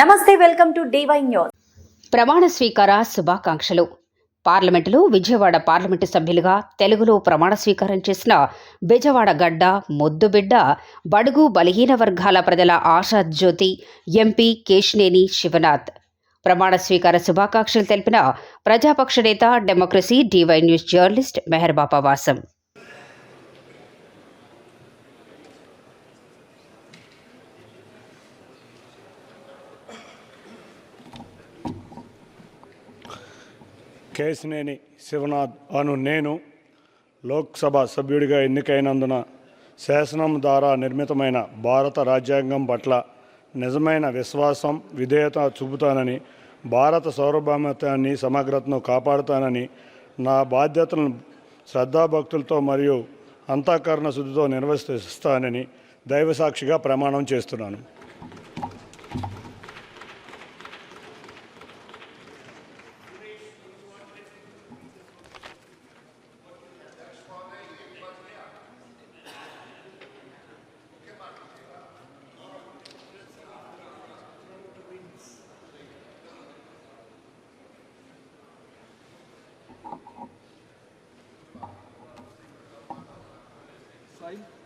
నమస్తే welcome to DY news. ప్రమాణ స్వీకార శుభాకాంక్షలు. పార్లమెంటులో విజయవాడ పార్లమెంటు సభ్యులుగా తెలుగులో ప్రమాణ స్వీకారం చేసిన బెజవాడ గడ్డ మొద్దుబిడ్డ బడుగు బలహీన వర్గాల ప్రజల ఆశాజ్యోతి ఎంపీ కేశినేని శివనాథ్. ప్రమాణ స్వీకార శుభాకాంక్షలు తెలిపిన ప్రజాపక్ష నేత democracy DY news journalist Meher Baba Vasam. Kesineni Shivanath అను నేను లోక్సభ సభ్యుడిగా ఎన్నికైనందున శాసనం ద్వారా నిర్మితమైన భారత రాజ్యాంగం పట్ల నిజమైన విశ్వాసం విధేయత చూపుతానని భారత సార్వభౌమత్వాన్ని సమగ్రతను కాపాడుతానని నా బాధ్యతలను శ్రద్ధాభక్తులతో మరియు అంతఃకరణ శుద్ధితో నిర్వర్తిస్తానని దైవసాక్షిగా ప్రమాణం చేస్తున్నాను. side.